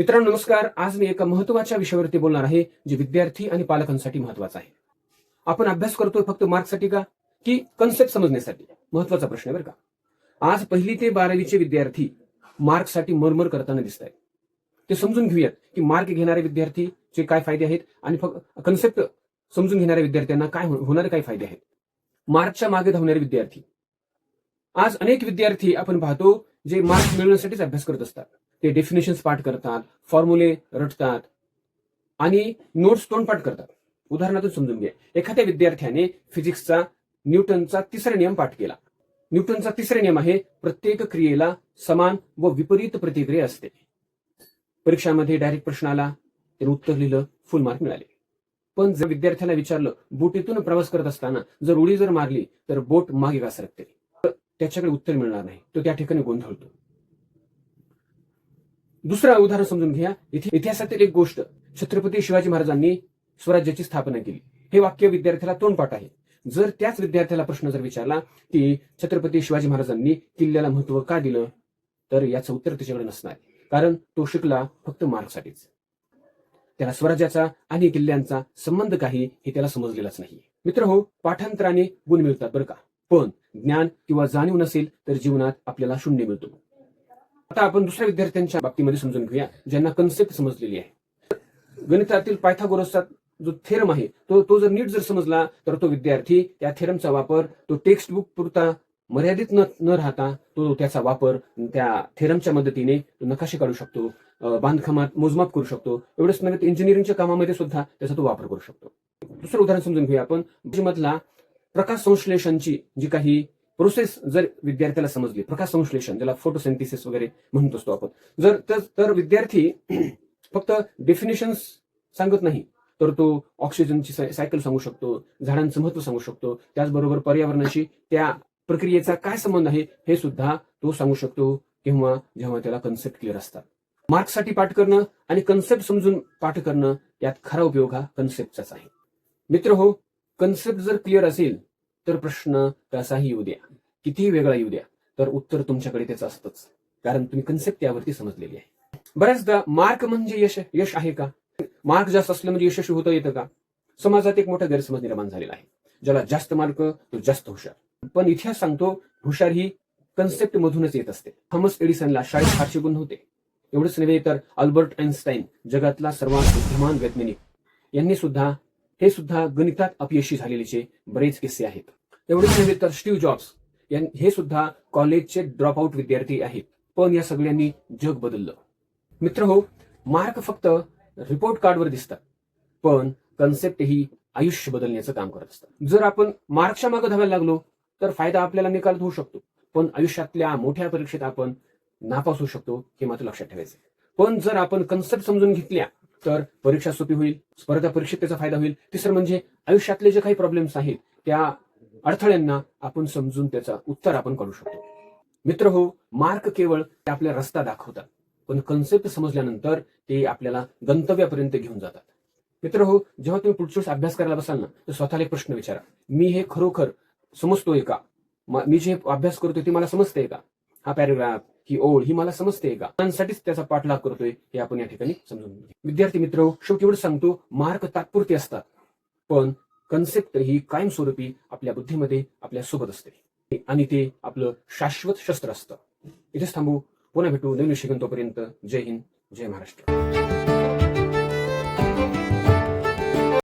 मित्रांनो नमस्कार. आज मी एका महत्त्वाच्या विषयावरती बोलणार आहे जे विद्यार्थी आणि पालकांसाठी महत्वाचं आहे. आपण अभ्यास करतोय फक्त मार्क्ससाठी का? की कन्सेप्ट समजण्यासाठी? महत्त्वाचा प्रश्न आहे बरं का? आज पहिली ते बारावीचे विद्यार्थी मार्क्ससाठी मरमर करताना दिसत आहेत. ते समजून घेऊयात की मार्क घेणारे विद्यार्थीचे काय फायदे आहेत आणि फक्त कन्सेप्ट समजून घेणाऱ्या विद्यार्थ्यांना काय हो-, होणारे काय फायदे आहेत? मार्कच्या मागे धावणारे विद्यार्थी. आज अनेक विद्यार्थी आपण पाहतो जे मार्क्स मिळवण्यासाठीच अभ्यास करत असतात. ते डेफिनेशन्स पाठ करतात फॉर्म्युले रटतात आणि नोट्स तोंडपाठ करतात. उदाहरणातून समजून घ्या एखाद्या विद्यार्थ्याने फिजिक्सचा न्यूटनचा तिसरा नियम पाठ केला. न्यूटनचा तिसरा नियम आहे प्रत्येक क्रियेला समान व विपरीत प्रतिक्रिया असते. परीक्षामध्ये डायरेक्ट प्रश्न आला त्याने उत्तर लिहिलं फुल मार्क मिळाले. पण जर विद्यार्थ्याला विचारलं बोटीतून प्रवास करत असताना जर उडी जर मारली तर बोट मागे का सरकते तर त्याच्याकडे उत्तर मिळणार नाही. तो त्या ठिकाणी गोंधळतो. दुसरं उदाहरण समजून घ्या. इथे इतिहासातील एक गोष्ट. छत्रपती शिवाजी महाराजांनी स्वराज्याची स्थापना केली. हे वाक्य विद्यार्थ्याला तोंडपाठ आहे. जर त्याच विद्यार्थ्याला प्रश्न जर विचारला की छत्रपती शिवाजी महाराजांनी किल्ल्याला महत्त्व का दिलं तर याचं उत्तर त्याच्याकडे नसणार. कारण तो शिकला फक्त मार्कसाठीच त्याला स्वराज्याचा आणि किल्ल्यांचा संबंध काही हे त्याला समजलेलाच नाही. मित्र हो पाठांतराने गुण मिळतात बरं का? पण ज्ञान किंवा जाणीव नसेल तर जीवनात आपल्याला शून्य मिळतो. आता आपण दुसऱ्या विद्यार्थ्यांच्या बाबतीमध्ये समजून घेऊया ज्यांना कन्सेप्ट समजलेली आहे. गणितातील पायथागोरसचा जो थेरम आहे तो तो जर नीट जर समजला तर तो विद्यार्थी त्या थेरमचा वापर तो टेक्स्ट बुक पुरता मर्यादित न न राहता तो त्याचा वापर त्या थेरमच्या मदतीने तो नकाशे काढू शकतो बांधकामात मोजमाप करू शकतो एवढंच नव्हे इंजिनिअरिंगच्या कामामध्ये सुद्धा त्याचा तो वापर करू शकतो. दुसरं उदाहरण समजून घेऊया आपण. मधला प्रकाश संश्लेषणची जी काही प्रोसेस जर विद्यार्थ्याला समजली प्रकाश संश्लेषण ज्याला फोटोसेंथिसिस वगैरे म्हणत असतो आपण जर तर- विद्यार्थी फक्त डेफिनेशन्स सांगत नाही. तर तो ऑक्सिजनची सायकल सांगू शकतो झाडांचं महत्त्व सांगू शकतो त्याचबरोबर पर्यावरणाशी त्या प्रक्रियेचा काय संबंध आहे हे सुद्धा तो सांगू शकतो किंवा जेव्हा त्याला कन्सेप्ट क्लिअर असतात. मार्क्ससाठी पाठ करणं आणि कन्सेप्ट समजून पाठ करणं यात खरा उपयोग हा कन्सेप्टचाच आहे. मित्र हो कन्सेप्ट जर क्लिअर असेल तर प्रश्न कसाही येऊ द्या. कितीही वेगळा येऊ द्या तर उत्तर तुमच्याकडे त्याचं असतंच. कारण तुम्ही कन्सेप्ट यावरती समजलेली आहे. बऱ्याचदा मार्क म्हणजे यश यश आहे का? मार्क जास्त असलं म्हणजे यशस्वी होता येतं का? समाजात एक मोठा गैरसमज निर्माण झालेला आहे. ज्याला जास्त मार्क तो जास्त हुशार. पण इतिहास सांगतो हुशार ही कन्सेप्ट मधूनच येत असते. थॉमस एडिसनला शाळेत फारसे गुण होते. एवढंच नव्हे तर अल्बर्ट आईन्स्टाईन जगातला सर्वात बुद्धिमान वैज्ञानिक. यांनी सुद्धा हे सुद्धा गणितात अपयशी झालेलेचे बरेच किस्से आहेत. एवढेच नव्हे तर स्टीव्ह जॉब्स हे सुद्धा कॉलेजचे ड्रॉपआउट विद्यार्थी आहेत. पण या सगळ्यांनी जग बदललं. मित्र हो मार्क फक्त रिपोर्ट कार्डवर दिसतात. पण कन्सेप्ट ही आयुष्य बदलण्याचं काम करत असतात. जर आपण मार्कच्या मागे धावायला लागलो तर फायदा आपल्याला निकालात होऊ शकतो. पण आयुष्यातल्या मोठ्या परीक्षेत आपण नापास होऊ शकतो हे मात्र लक्षात ठेवायचं पण जर आपण कन्सेप्ट समजून घेतल्या तर परीक्षा सोपी होईल स्पर्धा परीक्षेत त्याचा फायदा होईल. तिसरं म्हणजे आयुष्यातले जे काही प्रॉब्लेम्स आहेत त्या अडथळ्यांना आपण समजून त्याचा उत्तर आपण करू शकतो. मित्र हो मार्क केवळ ते आपला रस्ता दाखवतात पण कन्सेप्ट समजल्यानंतर ते आपल्याला गंतव्यापर्यंत घेऊन जातात. मित्र हो जेव्हा तुम्ही पुढच्या वेळेस अभ्यास करायला बसाल ना तर स्वतःला एक प्रश्न विचारा. मी हे खरोखर समजतोय का? मी जे अभ्यास करतोय ते मला समजतंय का? हा पॅरेग्राफ ही ओळ ही मला समजते का? मुलांसाठीच त्याचा पाठलाग करतोय हे आपण या ठिकाणी समजून विद्यार्थी मित्र शेवटी एवढं सांगतो मार्क तात्पुरते असतात. पण कन्सेप्ट ही कायमस्वरूपी आपल्या बुद्धीमध्ये आपल्यासोबत असते. आणि ते आपलं शाश्वत शस्त्र असतं. इथेच थांबू. पुन्हा भेटू नवीन विषय तोपर्यंत जय हिंद जय महाराष्ट्र.